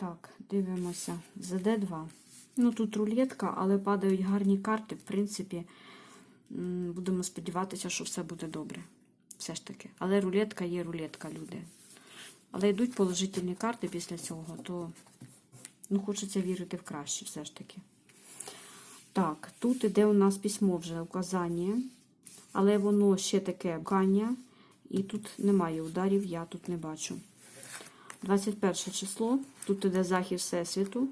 Так, дивимося. ЗД2. Ну, тут рулетка, але падають гарні карти. В принципі, будемо сподіватися, що все буде добре. Все ж таки. Але рулетка є рулетка, люди. Але йдуть положительні карти після цього, то ну, хочеться вірити в краще, все ж таки. Так, тут іде у нас письмо вже указання, але воно ще таке букання, і тут немає ударів, я тут не бачу. 21 число, тут іде захід Всесвіту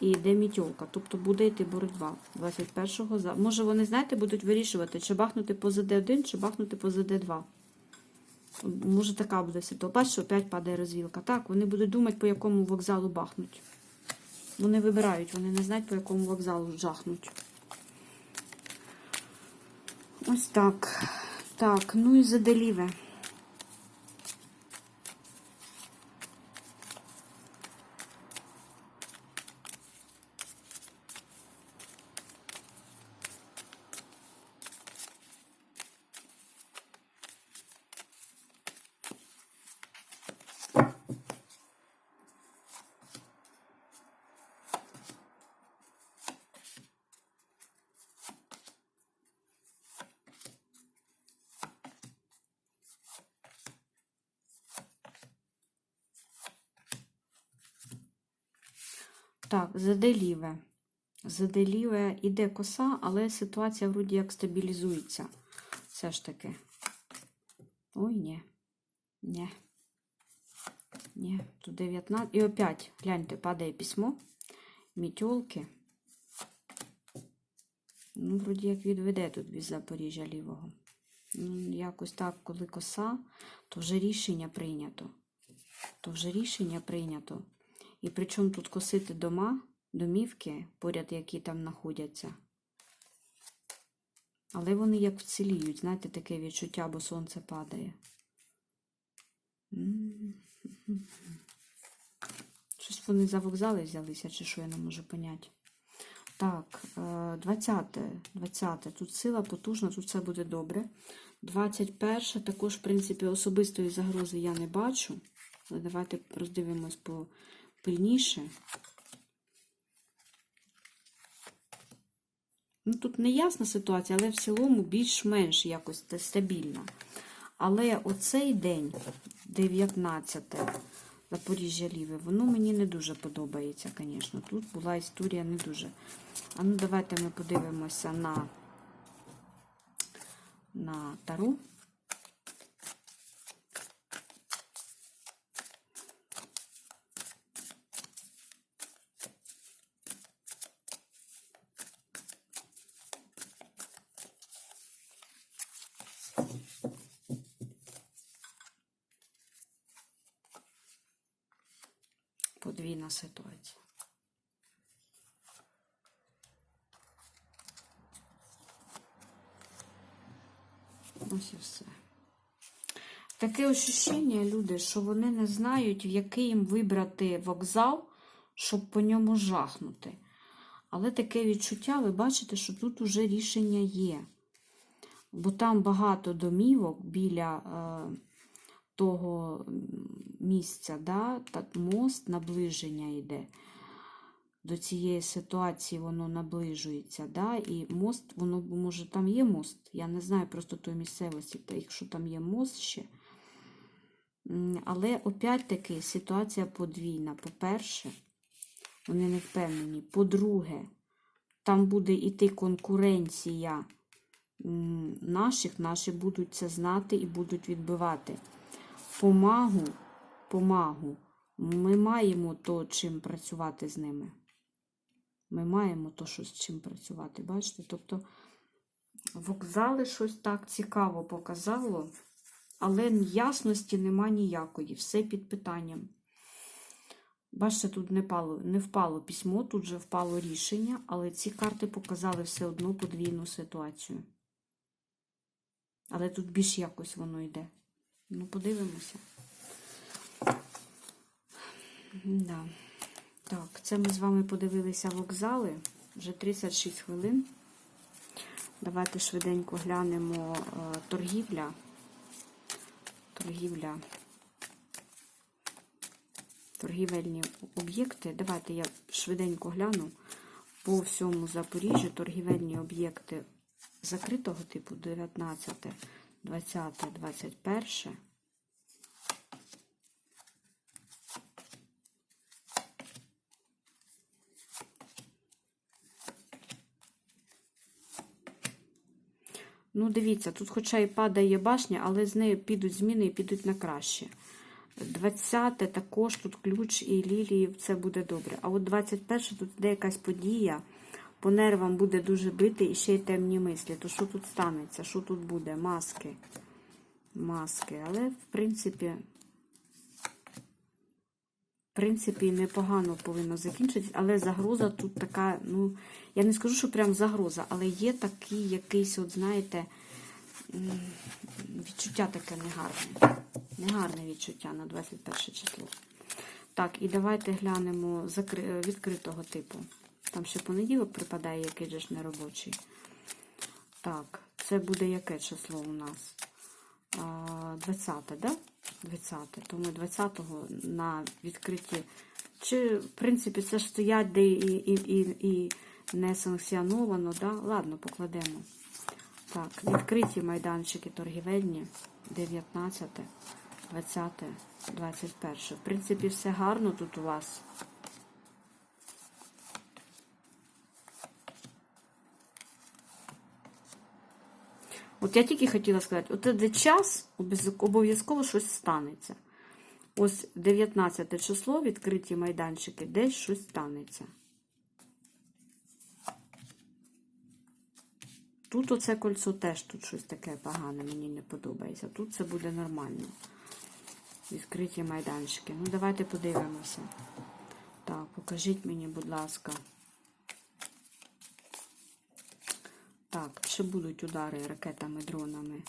і йде мітьолка, тобто буде йти боротьба 21-го. за- Може вони, знаєте, будуть вирішувати, чи бахнути по ЗД1, чи бахнути по ЗД2. Може така буде ситуація. Бачиш, опять падає розвілка. Так, вони будуть думати, по якому вокзалу бахнуть. Вони вибирають, вони не знають, по якому вокзалу жахнуть. Ось так. Так, ну і заделіве. Так, заделіве. Заделіве іде коса, але ситуація вроді як стабілізується. Все ж таки. Ой, ні. Ні. Ні, тут 19. І опять, гляньте, падає письмо. Мітьолки. Ну, вроді як відведе тут від Запоріжжя лівого. Ну, якось так, коли коса, то вже рішення прийнято. То вже рішення прийнято. І причому тут косити дома, домівки, поряд, які там знаходяться. Але вони як вціліють, знаєте, таке відчуття, бо сонце падає. Щось вони за вокзали взялися, чи що я не можу поняти. Так, е, 20, 20. Тут сила потужна, тут все буде добре. 21 також, в принципі, особистої загрози я не бачу. Але давайте роздивимось по Ну, тут не ясна ситуація, але в цілому більш-менш якось та- стабільна. Але оцей день, 19 Запоріжжя Ліве, воно мені не дуже подобається, звісно. Тут була історія не дуже. А ну, давайте ми подивимося на, на Тару. Подвійна ситуація. Ось і все. Таке ощущення, люди, що вони не знають, в який їм вибрати вокзал, щоб по ньому жахнути. Але таке відчуття, ви бачите, що тут уже рішення є. Бо там багато домівок біля е, того місця, да, мост наближення йде. До цієї ситуації воно наближується. Да, і мост, воно може там є мост. Я не знаю просто тої місцевості, та якщо там є мост ще. Але опять-таки ситуація подвійна. По-перше, вони не впевнені. По-друге, там буде йти конкуренція наших, наші будуть це знати і будуть відбивати. Помагу, помагу, ми маємо то, чим працювати з ними. Ми маємо то, що з чим працювати. Бачите? Тобто вокзали щось так цікаво показало, але ясності нема ніякої, все під питанням. Бачите, тут не впало, не впало письмо, тут же впало рішення, але ці карти показали все одно подвійну ситуацію. Але тут більш якось воно йде. Ну, подивимося. Да. Так, це ми з вами подивилися вокзали. Вже 36 хвилин. Давайте швиденько глянемо е, торгівля. Торгівля. торгівельні об'єкти. Давайте я швиденько гляну по всьому Запоріжжю торгівельні об'єкти закритого типу 19, 20, 21. Ну, дивіться, тут хоча і падає башня, але з нею підуть зміни і підуть на краще. 20 також тут ключ і лілії, це буде добре. А от 21 тут йде якась подія, по нервам буде дуже бити і ще й темні мислі. То що тут станеться? Що тут буде? Маски. Маски. Але, в принципі, в принципі, непогано повинно закінчитись, але загроза тут така, ну, я не скажу, що прям загроза, але є такий якийсь, от знаєте, відчуття таке негарне. Негарне відчуття на 21 число. Так, і давайте глянемо відкритого типу. Там ще понеділок припадає, який же ж неробочий. Так, це буде яке число у нас? 20, да? 20. То ми 20-го на відкритті. Чи, в принципі, це ж стоять де і, і, і, і не санкціоновано, да? Ладно, покладемо. Так, відкриті майданчики торгівельні 19, 20, 21. В принципі, все гарно тут у вас. От я тільки хотіла сказати, от де час обов'язково щось станеться. Ось 19 число, відкриті майданчики, десь щось станеться. Тут оце кольцо теж тут щось таке погане, мені не подобається. Тут це буде нормально. Відкриті майданчики. Ну, давайте подивимося. Так, покажіть мені, будь ласка. Так, чи будуть удари ракетами, дронами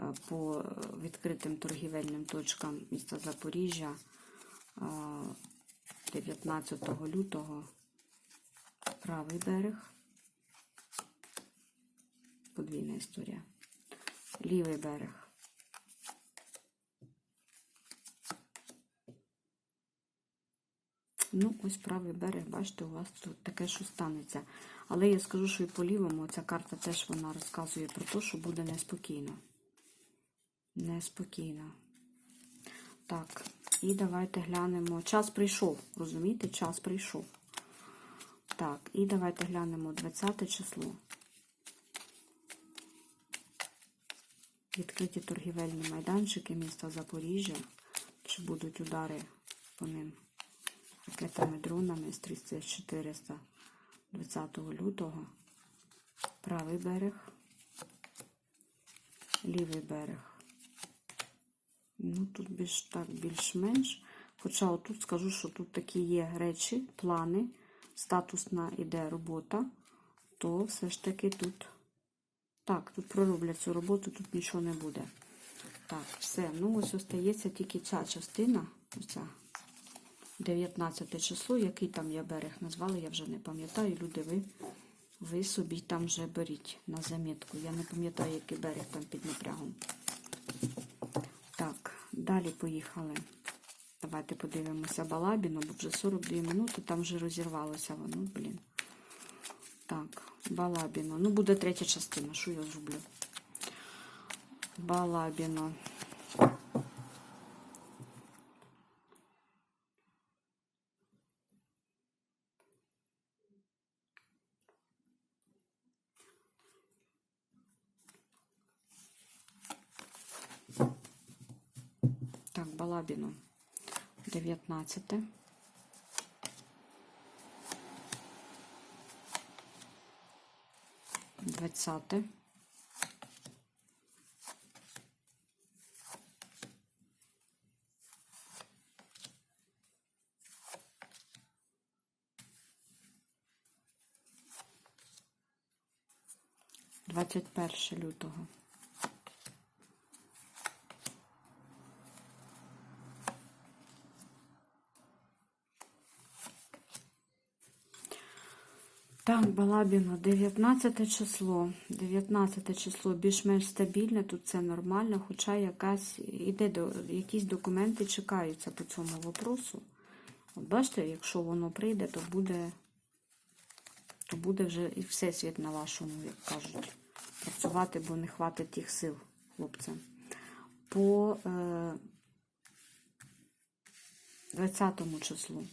е, по е, відкритим торгівельним точкам міста Запоріжжя е, 19 лютого правий берег. Подвійна історія. Лівий берег. Ну, ось правий берег, бачите, у вас тут таке що станеться. Але я скажу, що і по лівому ця карта теж вона розказує про те, що буде неспокійно. Неспокійно. Так, і давайте глянемо. Час прийшов, розумієте? Час прийшов. Так, і давайте глянемо 20 число. Відкриті торгівельні майданчики міста Запоріжжя. Чи будуть удари по ним ракетами, дронами з 3400 20 лютого. Правий берег, лівий берег. Ну, тут більш так, більш-менш. Хоча отут скажу, що тут такі є речі, плани, статусна іде робота, то все ж таки тут. Так, тут пророблять цю роботу, тут нічого не буде. Так, все. Ну, ось остається тільки ця частина. Оця. 19 число, який там я берег назвала, я вже не пам'ятаю. Люди, ви, ви собі там вже беріть на замітку. Я не пам'ятаю, який берег там під напрягом. Так, далі поїхали. Давайте подивимося Балабіно, бо вже 42 минути, там вже розірвалося воно, блін. Так, Балабіно. Ну, буде третя частина, що я зроблю? Балабіно. Так, Балабіно. 19. Двадцяте. Двадцять перше лютого. Так, Балабіно, 19 число. 19 число більш-менш стабільне, тут це нормально, хоча якась іде до якісь документи чекаються по цьому вопросу. От бачите, якщо воно прийде, то буде, то буде вже і всесвіт на вашому, як кажуть, працювати, бо не хватить тих сил хлопцям. По е, 20 числу.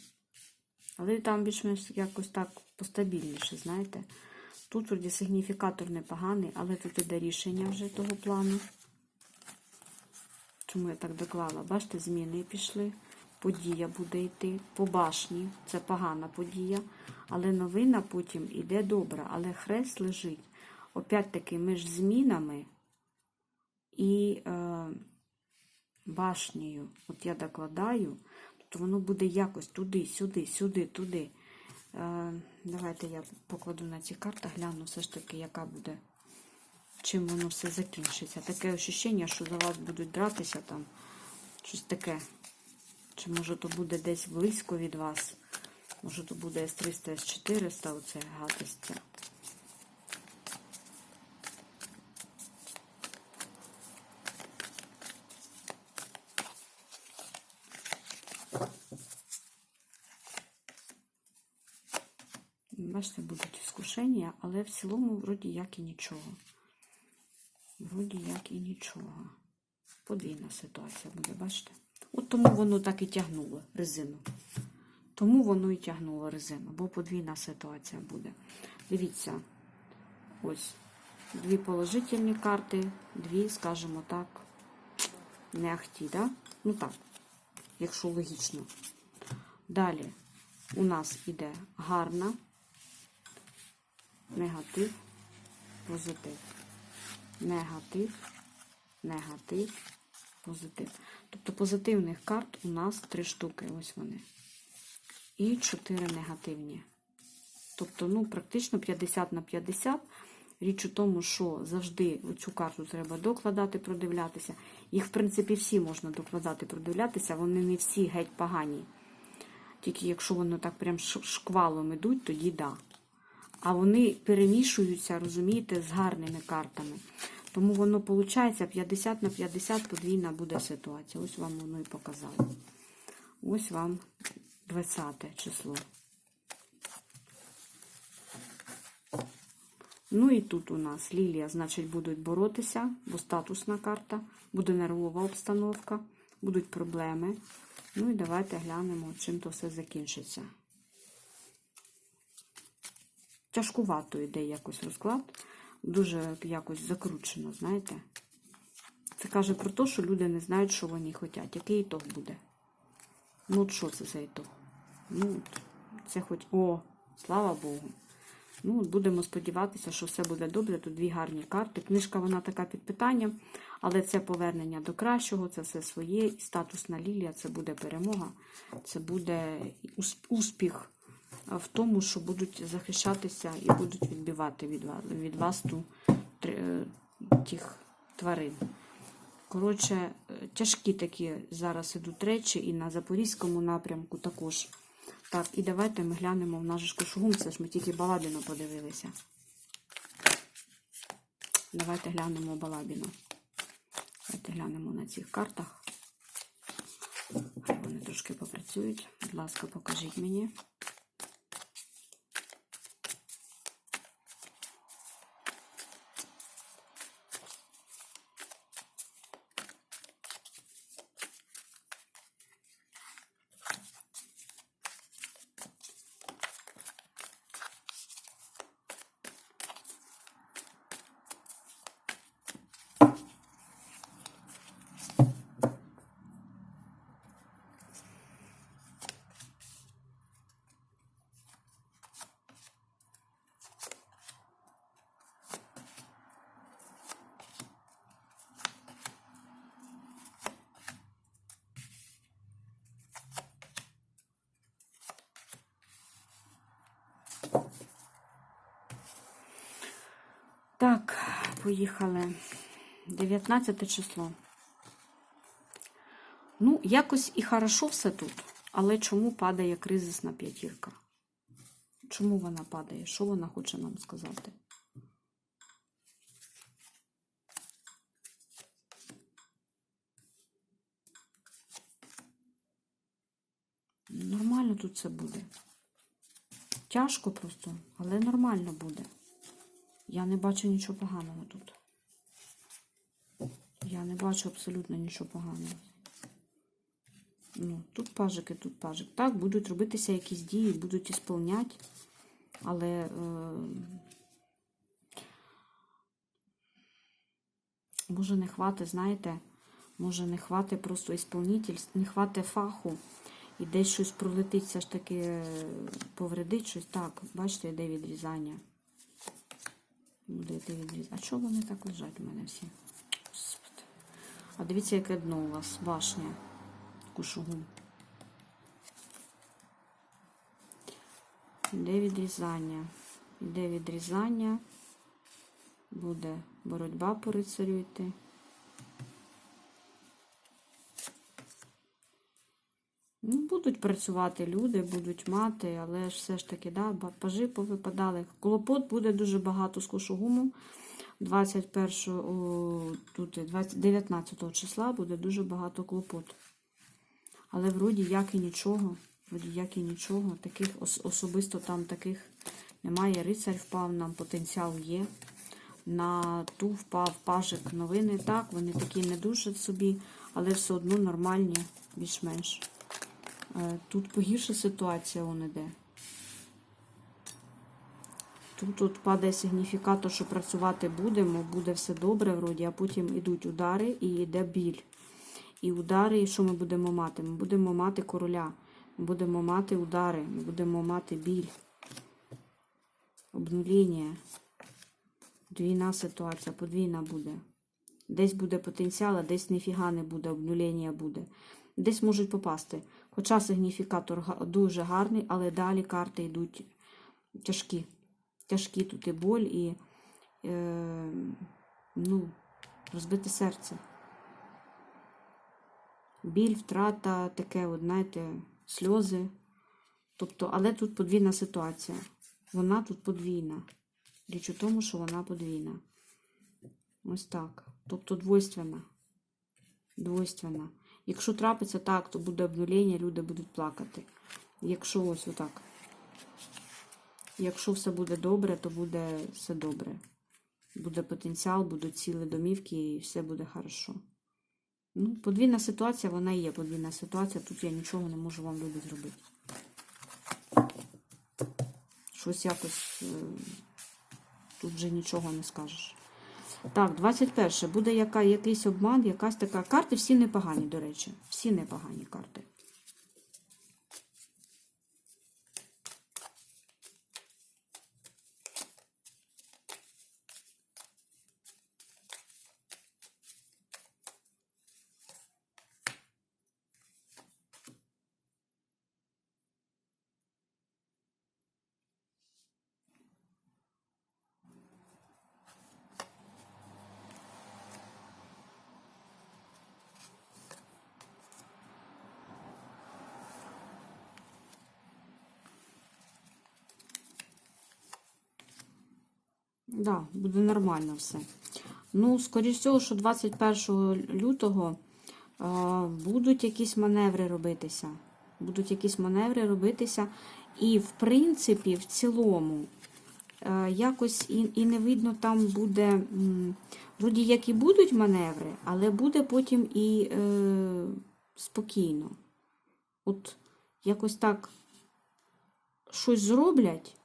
Але там більш-менш якось так постабільніше, знаєте. Тут вроді сигніфікатор непоганий, але тут іде рішення вже того плану. Чому я так доклала? Бачите, зміни пішли. Подія буде йти. По башні. Це погана подія. Але новина потім іде добра. Але хрест лежить. Опять-таки між змінами і е, башнею. От я докладаю, то воно буде якось туди, сюди, сюди, туди. Е, давайте я покладу на ці карти, гляну все ж таки, яка буде, чим воно все закінчиться. Таке ощущення, що за вас будуть дратися там щось таке. Чи може то буде десь близько від вас? Може то буде С300, С400, оце гадості. Бачите, будуть іскушення, але в цілому, вроді як і нічого. Вроді як і нічого. Подвійна ситуація буде, бачите? От тому воно так і тягнуло резину. Тому воно і тягнуло резину, бо подвійна ситуація буде. Дивіться, ось дві положительні карти, дві, скажімо так, не ахті, да? Ну так, якщо логічно. Далі у нас іде гарна, негатив, позитив. Негатив, негатив, позитив. Тобто позитивних карт у нас три штуки, ось вони. І чотири негативні. Тобто, ну, практично 50 на 50. Річ у тому, що завжди цю карту треба докладати, продивлятися. Їх, в принципі, всі можна докладати, продивлятися, вони не всі геть погані. Тільки якщо воно так прям шквалом ідуть, тоді да. А вони перемішуються, розумієте, з гарними картами. Тому воно виходить 50 на 50 подвійна буде ситуація. Ось вам воно і показало. Ось вам 20 число. Ну і тут у нас лілія, значить, будуть боротися, бо статусна карта, буде нервова обстановка, будуть проблеми. Ну і давайте глянемо, чим то все закінчиться. Тяжкувато йде якось розклад, дуже якось закручено, знаєте. Це каже про те, що люди не знають, що вони хочуть. Який ітог буде? Ну, от що це за ітог? Ну, це хоч. О, слава Богу. Ну, будемо сподіватися, що все буде добре. Тут дві гарні карти. Книжка вона така під питанням, але це повернення до кращого, це все своє. І статусна лілія, це буде перемога, це буде успіх в тому, що будуть захищатися і будуть відбивати від вас, від вас ту, тих тварин. Коротше, тяжкі такі зараз ідуть речі, і на Запорізькому напрямку також. Так, і давайте ми глянемо в наш кошугум, це ж ми тільки Балабіну подивилися. Давайте глянемо Балабіну. Давайте глянемо на цих картах. Вони трошки попрацюють. Будь ласка, покажіть мені. Так, поїхали. 19 число. Ну, якось і хорошо все тут, але чому падає кризисна п'ятірка? Чому вона падає? Що вона хоче нам сказати? Нормально тут це буде. Тяжко просто, але нормально буде. Я не бачу нічого поганого тут. Я не бачу абсолютно нічого поганого. Ну, тут пажики, тут пажик. Так, будуть робитися якісь дії, будуть ісполняти, але е, може не хвати, знаєте, може не хвати просто ісполнительств, не хвати фаху. І десь щось пролетить, все ж таки е, повредить щось. Так, бачите, йде відрізання. Буде відрізати. А чого вони так лежать у мене всі? Господи. А дивіться, яке дно у вас, башня. кушугу. Йде відрізання. Іде відрізання. Буде боротьба по рицарю йти. Ну, будуть працювати люди, будуть мати, але ж все ж таки, да, пажи повипадали. Клопот буде дуже багато з кошугумом. 21, тут 19 числа буде дуже багато клопот. Але вроді як і нічого, вроді як і нічого, таких особисто там таких немає. Рицарь впав, нам потенціал є. На ту впав пажик новини. Так, вони такі не дуже собі, але все одно нормальні, більш-менш. Е, Тут погірша ситуація он іде. Тут от падає сигніфікатор, що працювати будемо, буде все добре вроді, а потім йдуть удари і йде біль. І удари, і що ми будемо мати? Ми будемо мати короля, ми будемо мати удари, ми будемо мати біль, обнуління. Двійна ситуація, подвійна буде. Десь буде потенціал, а десь ніфіга не буде, обнуління буде. Десь можуть попасти. Хоча сигніфікатор дуже гарний, але далі карти йдуть тяжкі. Тяжкі тут і боль, і е, ну, розбите серце. Біль, втрата, таке, от, знаєте, сльози. Тобто, але тут подвійна ситуація. Вона тут подвійна. Річ у тому, що вона подвійна. Ось так. Тобто двойственна. Двойственна. Якщо трапиться так, то буде обнулення, люди будуть плакати. Якщо ось отак. Якщо все буде добре, то буде все добре. Буде потенціал, будуть цілі домівки і все буде хорошо. Ну, подвійна ситуація, вона і є подвійна ситуація. Тут я нічого не можу вам люди зробити. Щось якось е, тут вже нічого не скажеш. Так, 21. Буде яка, якийсь обман, якась така. Карти всі непогані, до речі. Всі непогані карти. Да, буде нормально все. Ну, скоріш всього, що 21 лютого е, будуть якісь маневри робитися. Будуть якісь маневри робитися. І, в принципі, в цілому, е, якось і, і не видно, там буде. Вроді як і будуть маневри, але буде потім і е, спокійно. От якось так щось зроблять,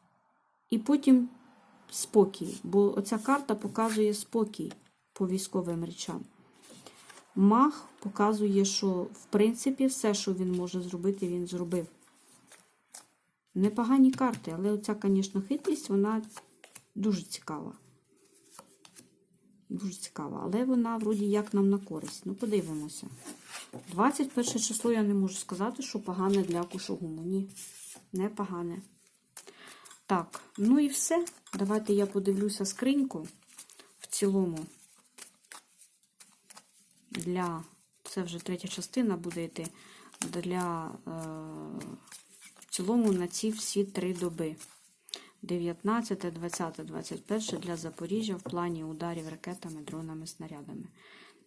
і потім спокій, бо оця карта показує спокій по військовим речам. Мах показує, що в принципі все, що він може зробити, він зробив. Непогані карти, але оця, звісно, хитрість, вона дуже цікава. Дуже цікава, але вона вроді як нам на користь. Ну, подивимося. 21 число я не можу сказати, що погане для кушогуму. Ні, не погане. Так, ну і все. Давайте я подивлюся скриньку в цілому. Для, це вже третя частина буде йти для е, в цілому на ці всі три доби. 19, 20, 21 для Запоріжжя в плані ударів ракетами, дронами, снарядами.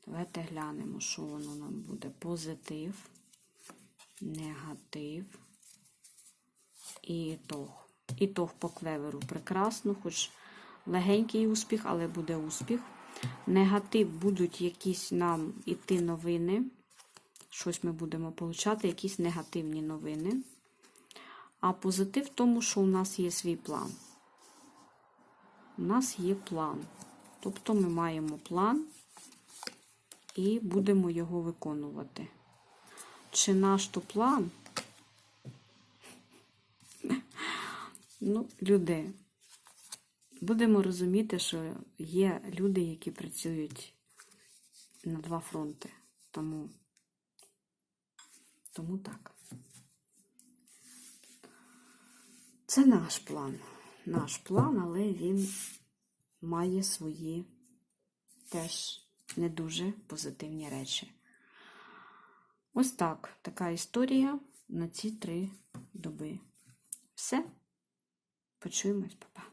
Давайте глянемо, що воно нам буде. Позитив, негатив, і тог. І тог по клеверу прекрасно, хоч легенький успіх, але буде успіх. Негатив будуть якісь нам іти новини. Щось ми будемо получати, якісь негативні новини. А позитив в тому, що у нас є свій план. У нас є план. Тобто ми маємо план і будемо його виконувати. Чи наш то план? Ну, люди, будемо розуміти, що є люди, які працюють на два фронти. Тому, тому так. Це наш план. Наш план, але він має свої теж не дуже позитивні речі. Ось так. Така історія на ці три доби. Все. Почуємось, папа.